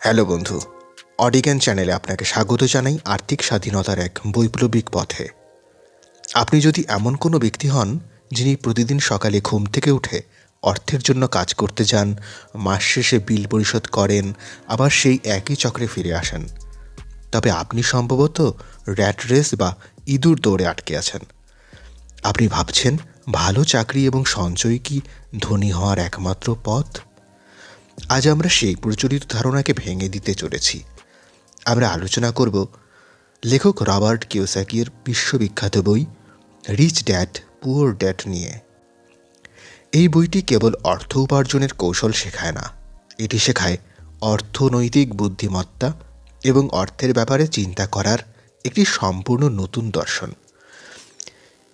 Hello বন্ধু অডিগ্যান চ্যানেলে আপনাকে স্বাগত জানাই আর্থিক স্বাধীনতার এক বৈপ্লবিক পথে। আপনি যদি এমন কোনো ব্যক্তি হন, যিনি প্রতিদিন সকালে ঘুম থেকে উঠে অর্থের জন্য কাজ করতে যান, মাস শেষে বিল পরিশোধ করেন, আবার সেই একই চক্রে ফিরে আসেন, তবে আপনি সম্ভবত র্যাট রেস বা ইঁদুর দৌড়ে আটকে আছেন। আপনি ভাবছেন, ভালো চাকরি এবং সঞ্চয় কি ধনী হওয়ার একমাত্র পথ? আজ আমরা সেই প্রচলিত ধারণাকে ভেঙে দিতে চলেছি। আমরা আলোচনা করব লেখক রবার্ট কিওসাকির বিশ্ববিখ্যাত বই রিচ ড্যাড, পুয়ার ড্যাড নিয়ে। এই বইটি কেবল অর্থ উপার্জনের কৌশল শেখায় না, এটি শেখায় অর্থনৈতিক বুদ্ধিমত্তা এবং অর্থের ব্যাপারে চিন্তা করার একটি সম্পূর্ণ নতুন দর্শন।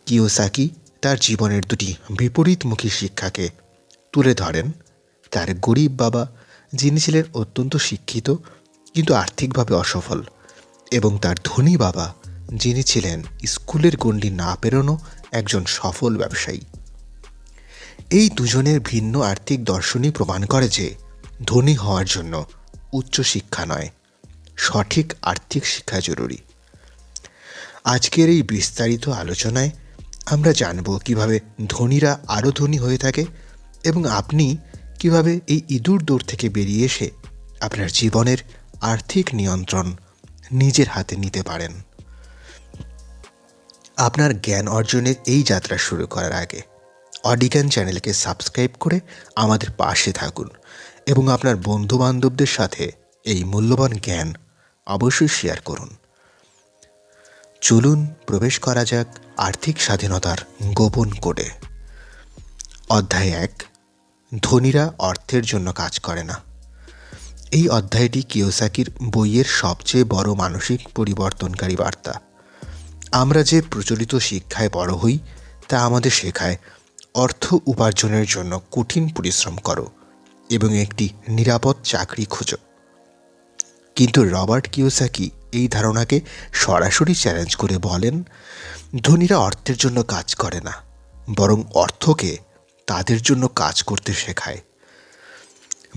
কিওসাকি তার জীবনের দুটি বিপরীতমুখী শিক্ষাকে তুলে ধরেন তার গরিব বাবা, যিনি ছিলেন অত্যন্ত শিক্ষিত, কিন্তু আর্থিকভাবে অসফল, এবং তার ধনী বাবা, যিনি ছিলেন স্কুলের গণ্ডি না পেরোনো একজন সফল ব্যবসায়ী। এই দুজনের ভিন্ন আর্থিক দর্শনই প্রমাণ করে যে ধনী হওয়ার জন্য উচ্চশিক্ষা নয়, সঠিক আর্থিক শিক্ষা জরুরি। আজকের এই বিস্তারিত আলোচনায় আমরা জানব কীভাবে ধনীরা আরও ধনী হয়ে থাকে এবং আপনি কীভাবে এই ইঁদুর দৌড় থেকে বেরিয়ে এসে আপনার জীবনের আর্থিক নিয়ন্ত্রণ নিজের হাতে নিতে পারেন? আপনার জ্ঞান অর্জনের এই যাত্রা শুরু করার আগে অডিগান চ্যানেলকে সাবস্ক্রাইব করে আমাদের পাশে থাকুন এবং আপনার বন্ধু বান্ধবদের সাথে এই মূল্যবান জ্ঞান অবশ্যই শেয়ার করুন। চলুন প্রবেশ করা যাক আর্থিক স্বাধীনতার গোপন কোডে। অধ্যায় এক ধনীরা অর্থের জন্য কাজ করে না। এই অধ্যায়টি কিওসাকির বইয়ের সবচেয়ে বড় মানসিক পরিবর্তনকারী বার্তা। আমরা যে প্রচলিত শিক্ষায় বড় হই, তা আমাদের শেখায়, অর্থ উপার্জনের জন্য কঠিন পরিশ্রম করো এবং একটি নিরাপদ চাকরি খোঁজো। কিন্তু রবার্ট কিওসাকি এই ধারণাকে সরাসরি চ্যালেঞ্জ করে বলেন, ধনীরা অর্থের জন্য কাজ করে না, বরং অর্থকে তাদের জন্য কাজ করতে শেখায়।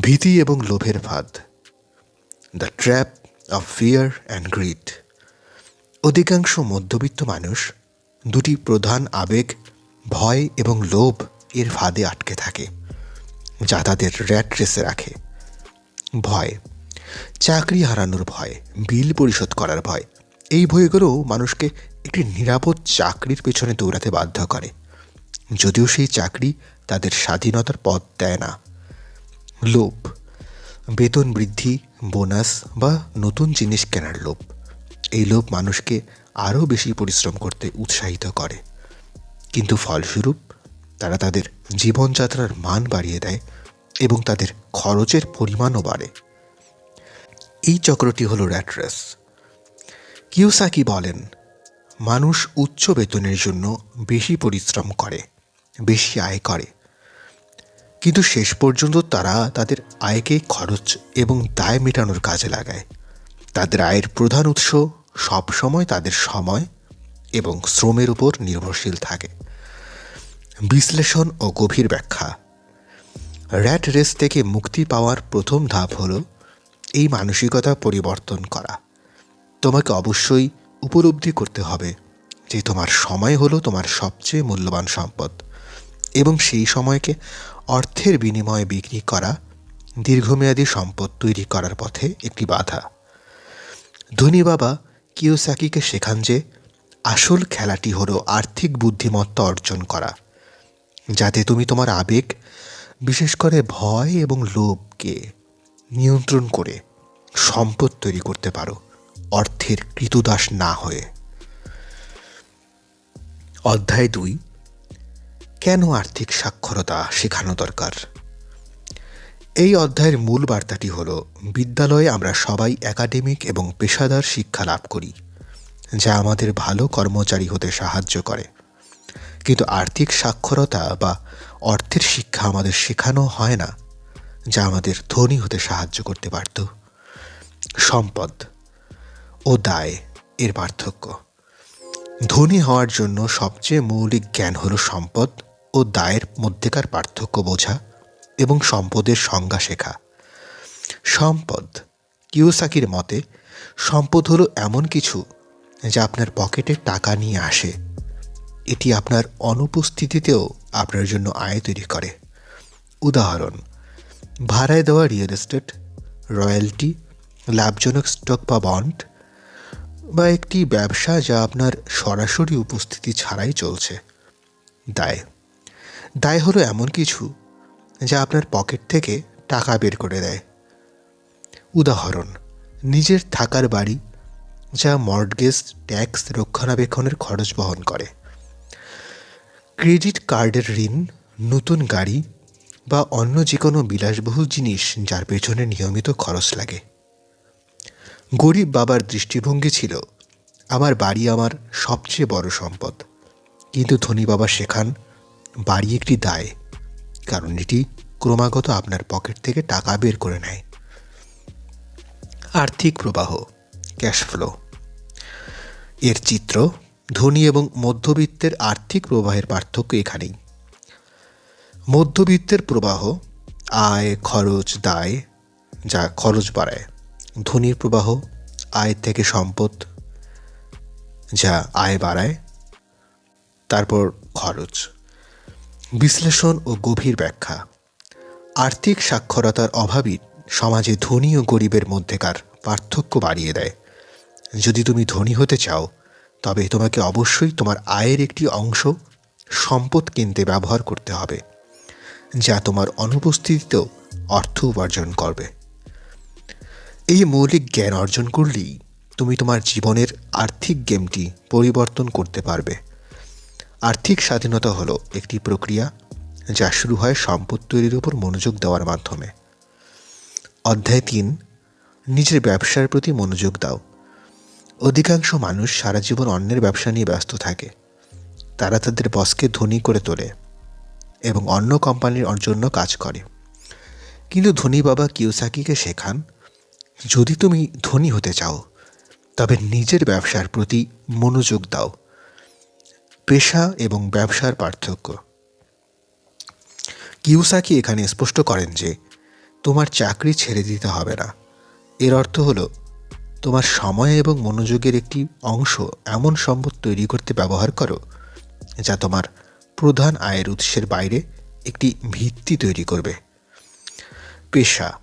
ভীতি এবং লোভের ফাঁদ। The trap of fear and greed অধিকাংশ মধ্যবিত্ত মানুষ দুটি প্রধান আবেগ, ভয় এবং লোভ এর ফাঁদে আটকে থাকে, যা তাদের র্যাট রেসে রাখে। ভয়। চাকরি হারানোর ভয়, বিল পরিশোধ করার ভয়, এই ভয়গুলো মানুষকে একটি নিরাপদ চাকরির পেছনে দৌড়াতে বাধ্য করে। যদিও সেই চাকরি তাদের স্বাধীনতার পথ দেয় না। লোভ, বেতন বৃদ্ধি, বোনাস বা নতুন জিনিস কেনার লোভ। এই লোভ মানুষকে আরও বেশি পরিশ্রম করতে উৎসাহিত করে। কিন্তু ফলস্বরূপ, তারা তাদের জীবনযাত্রার মান বাড়িয়ে দেয় এবং তাদের খরচের পরিমাণও বাড়ে। এই চক্রটি হলো র্যাট্রেস কিউসাকি বলেন, মানুষ উচ্চ বেতনের জন্য বেশি পরিশ্রম করে, বেশি আয় করে। কিন্তু শেষ পর্যন্ত তারা তাদের আয়কে খরচ এবং দায় মেটানোর কাজে লাগায়। তাদের আয়ের প্রধান উৎস সবসময় তাদের সময় এবং শ্রমের উপর নির্ভরশীল থাকে। বিশ্লেষণ ও গভীর ব্যাখ্যা। র্যাট রেস থেকে মুক্তি পাওয়ার প্রথম ধাপ হল এই মানসিকতা পরিবর্তন করা। তোমাকে অবশ্যই উপলব্ধি করতে হবে যে তোমার সময় হলো তোমার সবচেয়ে মূল্যবান সম্পদ এবং সেই সময়কে অর্থের বিনিময়ে বিক্রি করা, দীর্ঘমেয়াদী সম্পদ তৈরি করার পথে একটি বাধা। ধনী বাবা কিওসাকিকে শেখান যে, আসল খেলাটি হলো আর্থিক বুদ্ধিমত্তা অর্জন করা, যাতে তুমি তোমার আবেগ, বিশেষ করে ভয় এবং লোভকে নিয়ন্ত্রণ করে সম্পদ তৈরি করতে পারো, অর্থের কৃতদাস না হয়ে। অধ্যায় দুই কেন আর্থিক সাক্ষরতা শেখানো দরকার? এই অধ্যায়ের মূল বার্তাটি হল, বিদ্যালয়ে আমরা সবাই একাডেমিক এবং পেশাদার শিক্ষা লাভ করি, যা আমাদের ভালো কর্মচারী হতে সাহায্য করে। কিন্তু আর্থিক সাক্ষরতা বা অর্থের শিক্ষা আমাদের শেখানো হয় না, যা আমাদের ধনী হতে সাহায্য করতে পারত। সম্পদ ও দায় এর পার্থক্য। ধনী হওয়ার জন্য সবচেয়ে মৌলিক জ্ঞান হলো সম্পদ ও দায়ের মধ্যেকার পার্থক্য বোঝা এবং সম্পদের সংজ্ঞা শেখা। সম্পদ, কিওসাকির মতে, সম্পদ হলো এমন কিছু যা আপনার পকেটে টাকা নিয়ে আসে। এটি আপনার অনুপস্থিতিতেও আপনার জন্য আয় তৈরি করে। উদাহরণ, ভাড়ায় দেওয়া রিয়েল এস্টেট, রয়্যালটি, লাভজনক স্টক বা বন্ড, বা একটি ব্যবসা যা আপনার সরাসরি উপস্থিতি ছাড়াই চলছে। দায় দায় হলো এমন কিছু যা আপনার পকেট থেকে টাকা বের করে দেয়। উদাহরণ, নিজের থাকার বাড়ি যা মর্টগেজ ট্যাক্স রক্ষণাবেক্ষণের খরচ বহন করে। ক্রেডিট কার্ডের ঋণ, নতুন গাড়ি বা অন্য যে কোনো বিলাসবহুল জিনিস যার পেছনে নিয়মিত খরচ লাগে। গরিব বাবার দৃষ্টিভঙ্গি ছিল, আমার বাড়ি আমার সবচেয়ে বড় সম্পদ। কিন্তু ধনী বাবা শেখান বাড়ি একটি দায়, কারণ এটি ক্রমাগত আপনার পকেট থেকে টাকা বের করে নেয়। আর্থিক প্রবাহ ক্যাশ ফ্লো এর চিত্র ধনী এবং মধ্যবিত্তের আর্থিক প্রবাহের পার্থক্য এখানেই। মধ্যবিত্তের প্রবাহ, আয়, খরচ, দায়, যা খরচ বাড়ায়। ধনীর প্রবাহ, আয় থেকে সম্পদ, যা আয় বাড়ায়। তারপর খরচ। বিশ্লেষণ ও গভীর ব্যাখ্যা। আর্থিক সাক্ষরতার অভাবই সমাজে ধনী ও গরিবের মধ্যেকার পার্থক্য বাড়িয়ে দেয়। যদি তুমি ধনী হতে চাও, তবে তোমাকে অবশ্যই তোমার আয়ের একটি অংশ সম্পদ কিনতে ব্যবহার করতে হবে, যা তোমার অনুপস্থিতিতেও অর্থ উপার্জন করবে। এই মৌলিক জ্ঞান অর্জন করলেই তুমি তোমার জীবনের আর্থিক গেমটি পরিবর্তন করতে পারবে। আর্থিক স্বাধীনতা হলো একটি প্রক্রিয়া যা শুরু হয় সম্পদ তৈরির উপর মনোযোগ দেওয়ার মাধ্যমে। অধ্যায় তিন, নিজের ব্যবসার প্রতি মনোযোগ দাও। অধিকাংশ মানুষ সারা জীবন অন্যের ব্যবসা নিয়ে ব্যস্ত থাকে। তারা তাদের বসকে ধনী করে তোলে এবং অন্য কোম্পানির জন্য কাজ করে। কিন্তু ধনী বাবা কিওসাকিকে শেখান, যদি তুমি ধনী হতে চাও, তবে নিজের ব্যবসার প্রতি মনোযোগ দাও। পেশা এবং ব্যবসার পার্থক্য। কিউসাকি এখানে স্পষ্ট করেন যে, তোমার চাকরি ছেড়ে দিতে হবে না। এর অর্থ হলো, তোমার সময় এবং মনোযোগের একটি অংশ এমন সম্পদ তৈরি করতে ব্যবহার করো, যা তোমার প্রধান আয়ের উৎসের বাইরে একটি ভিত্তি তৈরি করবে। পেশা,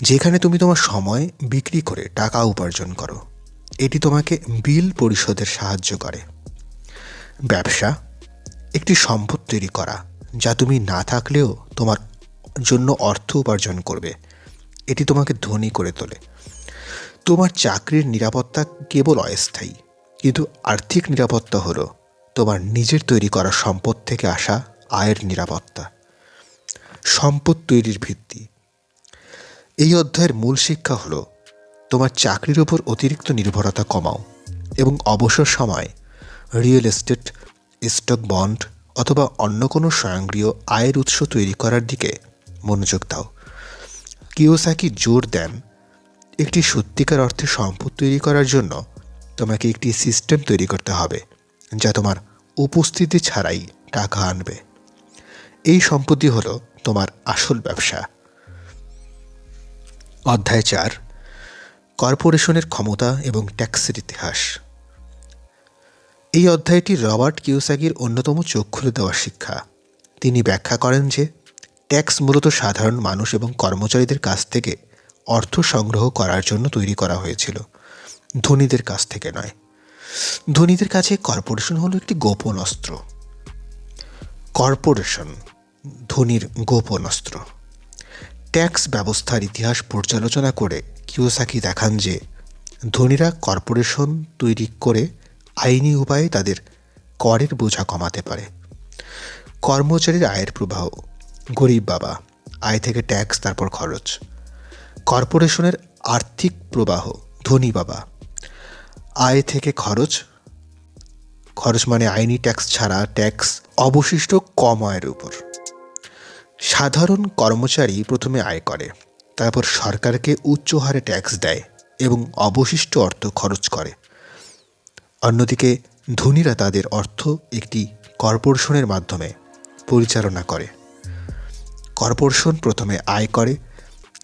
যেখানে তুমি তোমার সময় বিক্রি করে টাকা উপার্জন করো। এটি তোমাকে বিল পরিশোধের সাহায্য করে। ব্যবসা, একটি সম্পদ তৈরি করা, যা তুমি না থাকলেও তোমার জন্য অর্থ উপার্জন করবে। এটি তোমাকে ধনী করে তোলে। তোমার চাকরির নিরাপত্তা কেবল অস্থায়ী, কিন্তু আর্থিক নিরাপত্তা হলো তোমার নিজের তৈরি করা সম্পদ থেকে আসা আয়ের নিরাপত্তা। সম্পদ তৈরির ভিত্তি। এই অধ্যায়ের মূল শিক্ষা হলো, তোমার চাকরির ওপর অতিরিক্ত নির্ভরতা কমাও এবং অবসর সময় রিয়েল এস্টেট স্টক বন্ড অথবা অন্য কোনো স্বয়ংক্রিয় আয়ের উৎস তৈরি করার দিকে মনোযোগ দাও। কিওসাকি জোর দেন। একটি সত্যিকার অর্থে সম্পদ তৈরি করার জন্য তোমাকে একটি সিস্টেম তৈরি করতে হবে, যা তোমার উপস্থিতি ছাড়াই টাকা আনবে। এই সম্পত্তি হলো তোমার আসল ব্যবসা। অধ্যায় চার। কর্পোরেশনের ক্ষমতা এবং ট্যাক্সের ইতিহাস। এই অধ্যায়টি রবার্ট কিউসাগির অন্যতম চোখ খুলে দেওয়ার শিক্ষা। তিনি ব্যাখ্যা করেন যে, ট্যাক্স মূলত সাধারণ মানুষ এবং কর্মচারীদের কাছ থেকে অর্থ সংগ্রহ করার জন্য তৈরি করা হয়েছিল। ধনীদের কাছ থেকে নয়। ধনীদের কাছে কর্পোরেশন হলো একটি গোপন অস্ত্র। কর্পোরেশন, ধনীর গোপন অস্ত্র। ট্যাক্স ব্যবস্থার ইতিহাস পর্যালোচনা করে কিওসাকি দেখান যে, ধনীরা কর্পোরেশন তৈরি করে আইনি উপায়ে তাদের করের বোঝা কমাতে পারে। কর্মচারীর আয়ের প্রবাহ, গরিব বাবা, আয় থেকে ট্যাক্স, তারপর খরচ। কর্পোরেশনের আর্থিক প্রবাহ, ধনী বাবা। আয় থেকে খরচ খরচ মানে আইনি ট্যাক্স ছাড়া ট্যাক্স অবশিষ্ট কম আয়ের উপর। সাধারণ কর্মচারী প্রথমে আয় করে, তারপর সরকারকে উচ্চ হারে ট্যাক্স দেয় এবং অবশিষ্ট অর্থ খরচ করে। অন্যদিকে ধনীরা তাদের অর্থ একটি কর্পোরেশনের মাধ্যমে পরিচালনা করে। কর্পোরেশন প্রথমে আয় করে,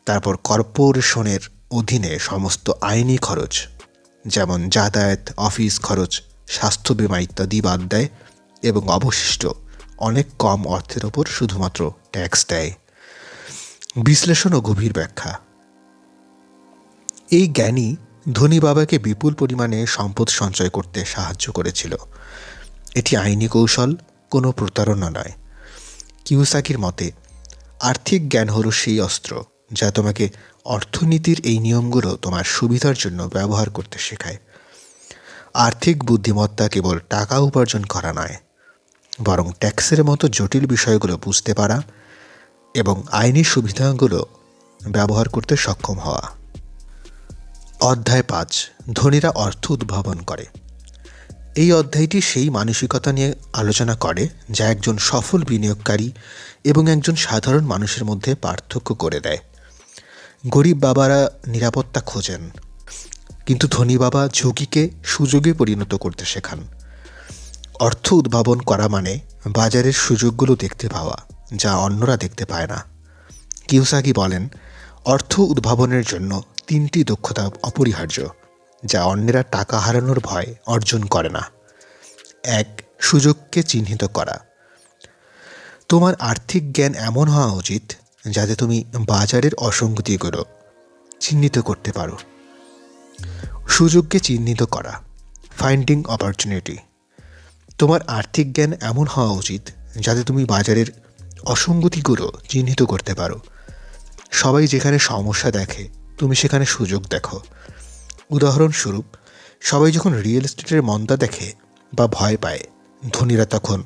তারপর কর্পোরেশনের অধীনে সমস্ত আইনি খরচ, যেমন যাতায়াত, অফিস খরচ, স্বাস্থ্য বিমা ইত্যাদি বাদ দেয় এবং অবশিষ্ট অনেক কম অর্থের ওপর শুধুমাত্র ট্যাক্স দেয়। বিশ্লেষণ ও গভীর ব্যাখ্যা। এই জ্ঞানী ধনী বাবাকে বিপুল পরিমাণে সম্পদ সঞ্চয় করতে সাহায্য করেছিল। এটি আইনি কৌশল, কোনো প্রতারণা নয়। কিউসাকির মতে, আর্থিক জ্ঞান হলো সেই অস্ত্র যা তোমাকে অর্থনীতির এই নিয়মগুলো তোমার সুবিধার জন্য ব্যবহার করতে শেখায়। আর্থিক বুদ্ধিমত্তা কেবল টাকা উপার্জন করা নয়, বরং ট্যাক্সের মতো জটিল বিষয়গুলো বুঝতে পারা এবং আইনি সুবিধাগুলো ব্যবহার করতে সক্ষম হওয়া। অধ্যায় পাঁচ, ধনীরা অর্থ উদ্ভাবন করে। এই অধ্যায়টি সেই মানসিকতা নিয়ে আলোচনা করে, যা একজন সফল বিনিয়োগকারী এবং একজন সাধারণ মানুষের মধ্যে পার্থক্য করে দেয়। গরিব বাবারা নিরাপত্তা খোঁজেন, কিন্তু ধনী বাবা ঝুঁকিকে সুযোগে পরিণত করতে শেখান। অর্থ উদ্ভাবন করা মানে বাজারের সুযোগগুলো দেখতে পাওয়া, যা অন্যরা দেখতে পায় না। কিউসাকি বলেন, অর্থ উদ্ভাবনের জন্য তিনটি দক্ষতা অপরিহার্য, যা অন্যেরা টাকা হারানোর ভয় অর্জন করে না। এক, সুযোগকে চিহ্নিত করা। তোমার আর্থিক জ্ঞান এমন হওয়া উচিত, যাতে তুমি বাজারের অসঙ্গতিগুলো চিহ্নিত করতে পারো। সুযোগকে চিহ্নিত করা। ফাইন্ডিং অপরচুনিটি তোমার আর্থিক জ্ঞান এমন হওয়া উচিত, যাতে তুমি বাজারের অসঙ্গতিগুলো চিহ্নিত করতে পারো। সবাই যেখানে সমস্যা দেখে তুমি সেখানে সুযোগ দেখো। উদাহরণস্বরূপ, সবাই যখন রিয়েল এস্টেটের মন্দা দেখে বা ভয় পায়, ধনীরা তখন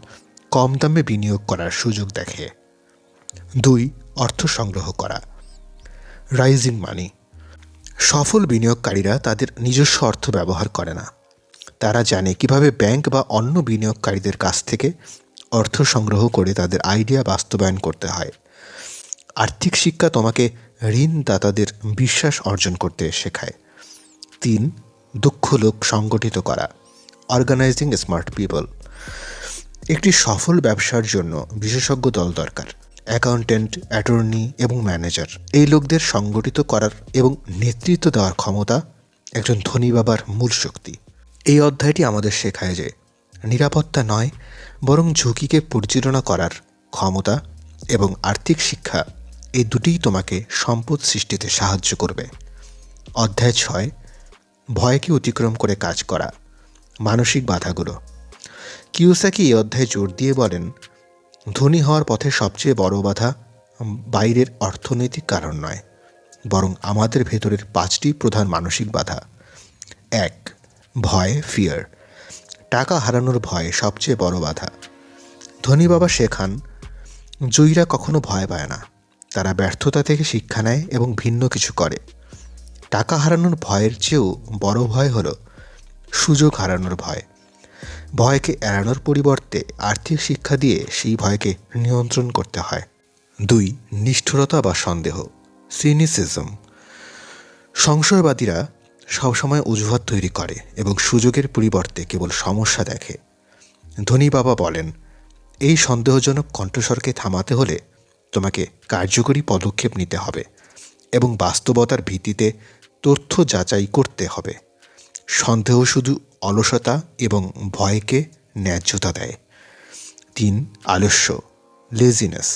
কম দামে বিনিয়োগ করার সুযোগ দেখে। দুই, অর্থ সংগ্রহ করা। Raising money. সফল বিনিয়োগকারীরা তাদের নিজস্ব অর্থ ব্যবহার করে না। তারা জানে কীভাবে ব্যাংক বা অন্য বিনিয়োগকারীদের কাছ থেকে অর্থ সংগ্রহ করে তাদের আইডিয়া বাস্তবায়ন করতে হয়। আর্থিক শিক্ষা তোমাকে ঋণদাতাদের বিশ্বাস অর্জন করতে শেখায়। তিন দক্ষ লোক সংগঠিত করা অর্গানাইজিং স্মার্ট পিপল একটি সফল ব্যবসার জন্য বিশেষজ্ঞ দল দরকার অ্যাকাউন্টেন্ট অ্যাটর্নি এবং ম্যানেজার এই লোকদের সংগঠিত করার এবং নেতৃত্ব দেওয়ার ক্ষমতা একজন ধনী বাবার মূল শক্তি। এই অধ্যায়টি আমাদের শেখায় যে নিরাপত্তা নয়, বরং ঝুঁকিকে পরিচালনা করার ক্ষমতা এবং আর্থিক শিক্ষা এই দুটিই তোমাকে সম্পদ সৃষ্টিতে সাহায্য করবে। অধ্যায় ছয়, ভয়কে অতিক্রম করে কাজ করা, মানসিক বাধাগুলো। কিউসাকি এই অধ্যায়ে জোর দিয়ে বলেন, ধনী হওয়ার পথে সবচেয়ে বড় বাধা বাইরের অর্থনৈতিক কারণ নয়, বরং আমাদের ভেতরের পাঁচটি প্রধান মানসিক বাধা। এক, ভয় ফিয়ার টাকা হারানোর ভয় সবচেয়ে বড় বাধা। ধনী বাবা শেখান, জয়ীরা কখনো ভয় পায় না। তারা ব্যর্থতা থেকে শিক্ষা নেয় এবং ভিন্ন কিছু করে। টাকা হারানোর ভয়ের চেয়েও বড় ভয় হলো সুযোগ হারানোর ভয়। ভয়কে এড়ানোর পরিবর্তে আর্থিক শিক্ষা দিয়ে সেই ভয়কে নিয়ন্ত্রণ করতে হয়। দুই, নিষ্ঠুরতা বা সন্দেহ, সিনিসিজম। সংশয়বাদীরা সবসময় অজুহাত তৈরি করে এবং সুযোগের পরিবর্তে কেবল সমস্যা দেখে। ধনী বাবা বলেন, এই সন্দেহজনক কণ্ঠস্বরকে থামাতে হলে তোমাকে কার্যকরী পদক্ষেপ নিতে হবে এবং বাস্তবতার ভিত্তিতে তথ্য যাচাই করতে হবে। সন্দেহ শুধু অলসতা এবং ভয়কে ন্যায্যতা দেয়। তিন, আলস্য লেজিনেস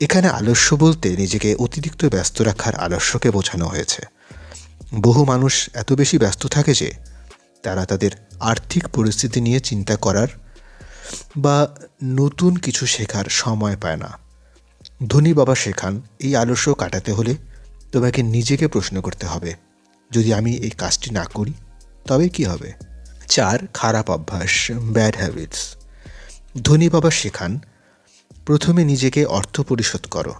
এখানে আলস্য বলতে নিজেকে অতিরিক্ত ব্যস্ত রাখার আলস্যকে বোঝানো হয়েছে। বহু মানুষ এত বেশি ব্যস্ত থাকে যে তারা তাদের আর্থিক পরিস্থিতি নিয়ে চিন্তা করার বা নতুন কিছু শেখার সময় পায় না। ধনী বাবা শেখান, এই আলস্য কাটাতে হলে তোমাকে নিজেকে প্রশ্ন করতে হবে। যদি আমি এই কাজটি না করি, তবে কি হবে? চার, খারাপ অভ্যাস ব্যাড হ্যাবিটস ধনী বাবা শেখান, প্রথমে নিজেকে অর্থ পরিশোধ করো।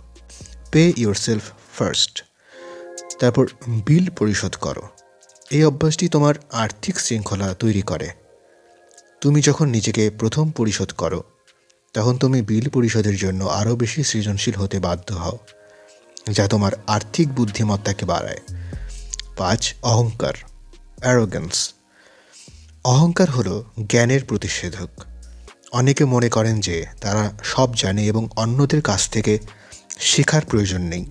পে ইউর সেলফ ফার্স্ট তারপর বিল পরিশোধ করো। এই অভ্যাসটি তোমার আর্থিক শৃঙ্খলা তৈরি করে। তুমি যখন নিজেকে প্রথম পরিশোধ করো তখন তুমি বিল পরিশোধের জন্য আরও বেশি সৃজনশীল হতে বাধ্য হও, যা তোমার আর্থিক বুদ্ধিমত্তাকে বাড়ায়। পাঁচ, অহংকার অ্যারোগেন্স অহংকার হলো জ্ঞানের প্রতিষেধক। অনেকে মনে করেন যে তারা সব জানে এবং অন্যদের কাছ থেকে শেখার প্রয়োজন নেই।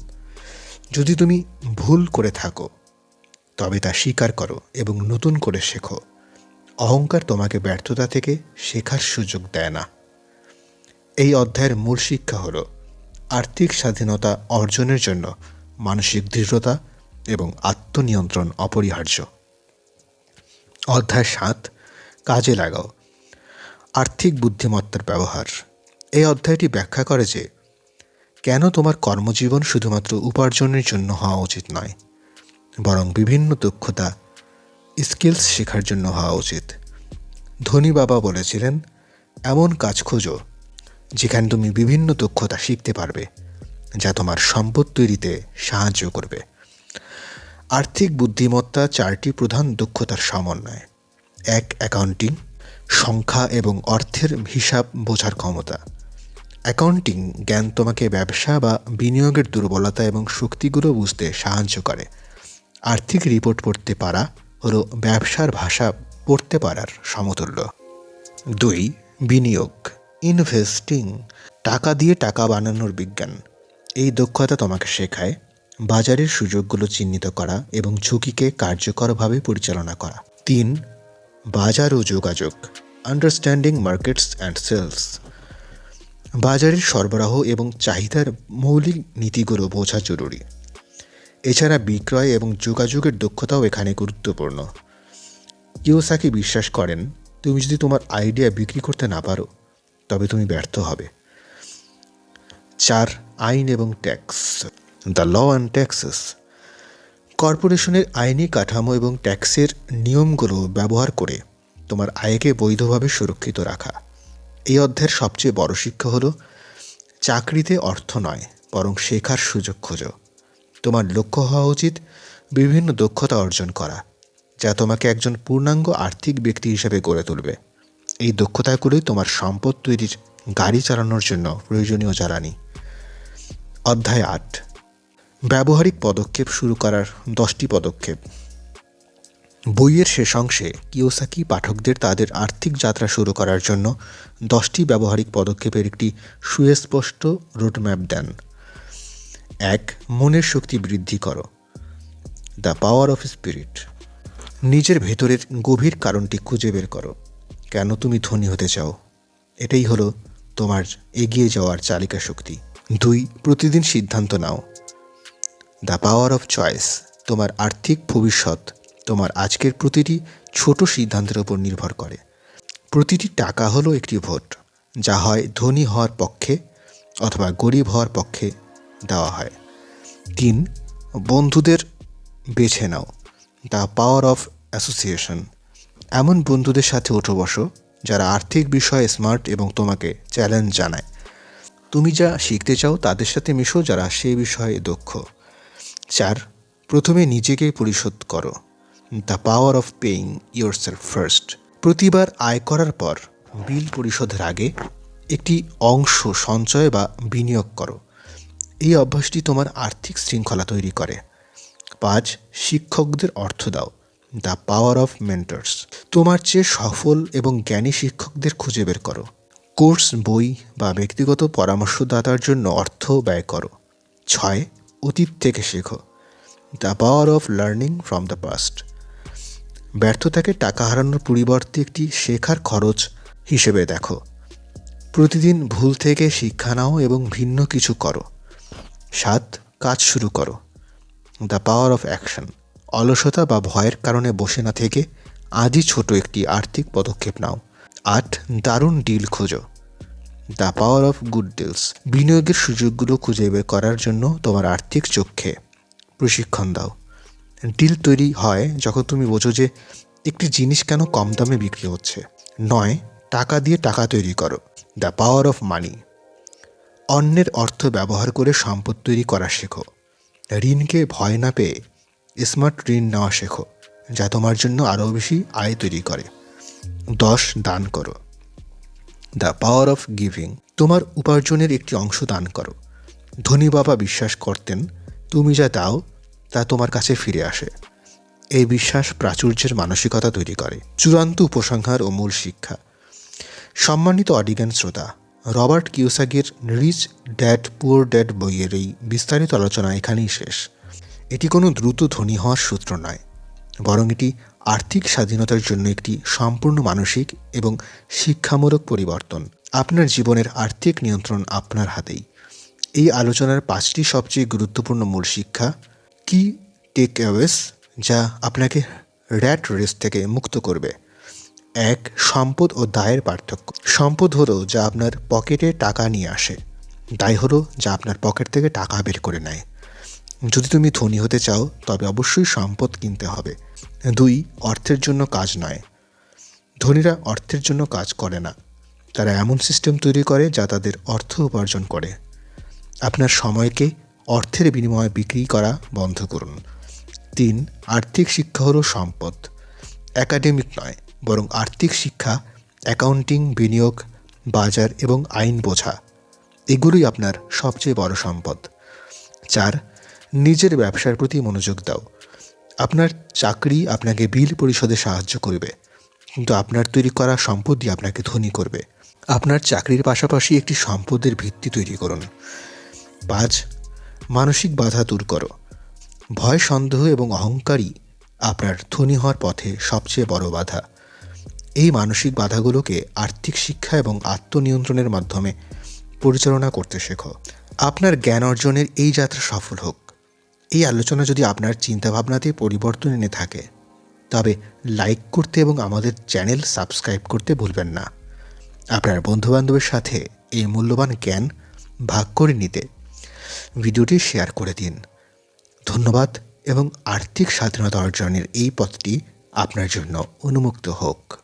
যদি তুমি ভুল করে থাকো, তবে তা স্বীকার করো এবং নতুন করে শেখো। অহংকার তোমাকে ব্যর্থতা থেকে শেখার সুযোগ দেয় না। এই অধ্যায়ের মূল শিক্ষা হল আর্থিক স্বাধীনতা অর্জনের জন্য মানসিক দৃঢ়তা এবং আত্মনিয়ন্ত্রণ অপরিহার্য। অধ্যায় সাত, কাজে লাগাও। আর্থিক বুদ্ধিমত্তার ব্যবহার। এই অধ্যায়টি ব্যাখ্যা করে যে কেন তোমার কর্মজীবন শুধুমাত্র উপার্জনের জন্য হওয়া উচিত নয়, বরং বিভিন্ন দক্ষতা স্কিলস শেখার জন্য হওয়া উচিত। ধনী বাবা বলেছিলেন, এমন কাজ খোঁজো যেখানে তুমি বিভিন্ন দক্ষতা শিখতে পারবে, যা তোমার সম্পদ তৈরিতে সাহায্য করবে। আর্থিক বুদ্ধিমত্তা চারটি প্রধান দক্ষতার সমন্বয়। এক অ্যাকাউন্টিং সংখ্যা এবং অর্থের হিসাব বোঝার ক্ষমতা। অ্যাকাউন্টিং জ্ঞান তোমাকে ব্যবসা বা বিনিয়োগের দুর্বলতা এবং শক্তিগুলো বুঝতে সাহায্য করে। আর্থিক রিপোর্ট পড়তে পারা হলো ব্যবসার ভাষা পড়তে পারার সমতুল্য। দুই, বিনিয়োগ। ইনভেস্টিং, টাকা দিয়ে টাকা বানানোর বিজ্ঞান। এই দক্ষতা তোমাকে শেখায় বাজারের সুযোগগুলো চিহ্নিত করা এবং ঝুঁকিকে কার্যকরভাবে পরিচালনা করা। তিন, বাজার ও যোগাযোগ আন্ডারস্ট্যান্ডিং মার্কেটস অ্যান্ড সেলস বাজারের সরবরাহ এবং চাহিদার মৌলিক নীতিগুলো বোঝা জরুরি। এছাড়া বিক্রয় এবং যোগাযোগের দক্ষতাও এখানে গুরুত্বপূর্ণ। কিওসাকি বিশ্বাস করেন, তুমি যদি তোমার আইডিয়া বিক্রি করতে না পারো তবে তুমি ব্যর্থ হবে। চার, আইন এবং tax. The law and taxes. কর্পোরেশনের আইনি কাঠামো এবং ট্যাক্সের নিয়মগুলো ব্যবহার করে তোমার আয়কে বৈধভাবে সুরক্ষিত রাখা। এই অধ্যায়ের সবচেয়ে বড় শিক্ষা হলো, চাকরিতে অর্থ নয়, বরং শেখার সুযোগ খোঁজো। তোমার লক্ষ্য হওয়া উচিত বিভিন্ন দক্ষতা অর্জন করা, যা তোমাকে একজন পূর্ণাঙ্গ আর্থিক ব্যক্তি হিসেবে গড়ে তুলবে। এই দক্ষতাগুলোই তোমার সম্পদ তৈরির গাড়ি চালানোর জন্য প্রয়োজনীয় জ্বালানি। অধ্যায় আট। ব্যবহারিক পদক্ষেপ শুরু করার দশটি পদক্ষেপ। বইয়ের শেষ অংশে কিওসাকি পাঠকদের তাদের আর্থিক যাত্রা শুরু করার জন্য দশটি ব্যবহারিক পদক্ষেপের একটি সুস্পষ্ট রোডম্যাপ দেন। এক, মনের শক্তি বৃদ্ধি করো। The power of spirit. নিজের ভেতরের গভীর কারণটি খুঁজে বের করো। কেন তুমি ধনী হতে চাও? এটাই হলো তোমার এগিয়ে যাওয়ার চালিকা শক্তি। দুই, প্রতিদিন সিদ্ধান্ত নাও। দ্য পাওয়ার অফ চয়েস তোমার আর্থিক ভবিষ্যৎ, তোমার আজকের প্রতিটি ছোট সিদ্ধান্তের উপর নির্ভর করে। প্রতিটি টাকা হলো একটি ভোট, যা হয় ধনী হওয়ার পক্ষে অথবা গরিব হওয়ার পক্ষে দেওয়া হয়। তিন, বন্ধুদের বেছে নাও। দ্য পাওয়ার অফ অ্যাসোসিয়েশন এমন বন্ধুদের সাথে ওঠো বসো যারা আর্থিক বিষয়ে স্মার্ট এবং তোমাকে চ্যালেঞ্জ জানায়। তুমি যা শিখতে চাও তাদের সাথে মিশো যারা সেই বিষয়ে দক্ষ। চার, প্রথমে নিজেকে পরিশোধ করো। The power of paying yourself first প্রতিবার আয় করার পর বিল পরিশোধের আগে একটি অংশ সঞ্চয় বা বিনিয়োগ করো। এই অভ্যাসটি তোমার আর্থিক শৃঙ্খলা তৈরি করে। পাঁচ, শিক্ষকদের অর্থ দাও। The power of mentors. তোমার চেয়ে সফল এবং জ্ঞানী শিক্ষকদের খুঁজে বের করো। কোর্স, বই বা ব্যক্তিগত পরামর্শদাতার জন্য অর্থ ব্যয় করো। ছয়, অতীত থেকে শেখো। The power of learning from the past. ব্যর্থতাকে টাকা হারানোর পরিবর্তে একটি শেখার খরচ হিসেবে দেখো। প্রতিদিন ভুল থেকে শিক্ষা নাও এবং ভিন্ন কিছু করো। সাত, কাজ শুরু করো। The power of action. অলসতা বা ভয়ের কারণে বসে না থেকে আজই ছোট একটি আর্থিক পদক্ষেপ নাও। আট, দারুণ ডিল খোঁজো। The power of good deals বিনিয়োগের সুযোগগুলো খুঁজে বের করার জন্য তোমার আর্থিক চক্ষে প্রশিক্ষণ দাও। ডিল তৈরি হয় যখন তুমি বোঝো যে একটি জিনিস কেন কম দামে বিক্রি হচ্ছে। নয়, টাকা দিয়ে টাকা তৈরি করো। দ্য পাওয়ার অফ মানি অন্যের অর্থ ব্যবহার করে সম্পদ তৈরি করা শেখো। ঋণকে ভয় না পেয়ে স্মার্ট ঋণ নেওয়া শেখো, যা তোমার জন্য আরও বেশি আয় তৈরি করে। দশ, দান করো। The power of giving. তোমার উপার্জনের একটি অংশ দান করো। ধনী বাবা বিশ্বাস করতেন, তুমি যা দাও, তা তোমার কাছে ফিরে আসে। এই বিশ্বাস প্রাচুর্যের মানসিকতা তৈরি করে। চূড়ান্ত উপসংহার ও মূল শিক্ষা। সম্মানিত অডিগান শ্রোতা, Robert কিউসাগির rich dad poor dad বইয়ের এই বিস্তারিত আলোচনা এখানেই শেষ। এটি কোনো দ্রুত ধনী হওয়ার সূত্র নয়, বরং এটি আর্থিক স্বাধীনতার জন্য একটি সম্পূর্ণ মানসিক এবং শিক্ষামূলক পরিবর্তন। আপনার জীবনের আর্থিক নিয়ন্ত্রণ আপনার হাতেই। এই আলোচনার পাঁচটি সবচেয়ে গুরুত্বপূর্ণ মূল শিক্ষা, কি টেক অ্যাওয়েস যা আপনাকে র্যাট রেস থেকে মুক্ত করবে। এক, সম্পদ ও দায়ের পার্থক্য। সম্পদ হলো যা আপনার পকেটে টাকা নিয়ে আসে। দায় হলো যা আপনার পকেট থেকে টাকা বের করে নেয়। যদি তুমি ধনী হতে চাও, তবে অবশ্যই সম্পদ কিনতে হবে। দুই, অর্থের জন্য কাজ নয়। ধনীরা অর্থের জন্য কাজ করে না। তারা এমন সিস্টেম তৈরি করে যা তাদের অর্থ উপার্জন করে। আপনার সময়কে অর্থের বিনিময়ে বিক্রি করা বন্ধ করুন। তিন, আর্থিক শিক্ষা হলো সম্পদ। একাডেমিক নয়, বরং আর্থিক শিক্ষা অ্যাকাউন্টিং বিনিয়োগ, বাজার এবং আইন বোঝা। এগুলোই আপনার সবচেয়ে বড় সম্পদ। চার নিজের ব্যবসার প্রতি মনোযোগ দাও। আপনার চাকরি আপনাকে বিল পরিশোধে সাহায্য করবে। কিন্তু আপনার তৈরি করা সম্পদই আপনাকে ধনী করবে। আপনার চাকরির পাশাপাশি একটি সম্পদের ভিত্তি তৈরি করুন। পাঁচ, মানসিক বাধা দূর করো। ভয়, সন্দেহ এবং অহংকারই আপনার ধনী হওয়ার পথে সবচেয়ে বড় বাধা। এই মানসিক বাধাগুলোকে আর্থিক শিক্ষা এবং আত্মনিয়ন্ত্রণের মাধ্যমে পরিচালনা করতে শেখো। আপনার জ্ঞান অর্জনের এই যাত্রা সফল হোক। এই আলোচনা যদি আপনার চিন্তাভাবনাতে পরিবর্তন এনে থাকে, তবে লাইক করতে এবং আমাদের চ্যানেল সাবস্ক্রাইব করতে ভুলবেন না। আপনার বন্ধুবান্ধবের সাথে এই মূল্যবান জ্ঞান ভাগ করে নিতে ভিডিওটি শেয়ার করে দিন। ধন্যবাদ এবং আর্থিক স্বাধীনতা অর্জনের এই পথটি আপনার জন্য উন্মুক্ত হোক।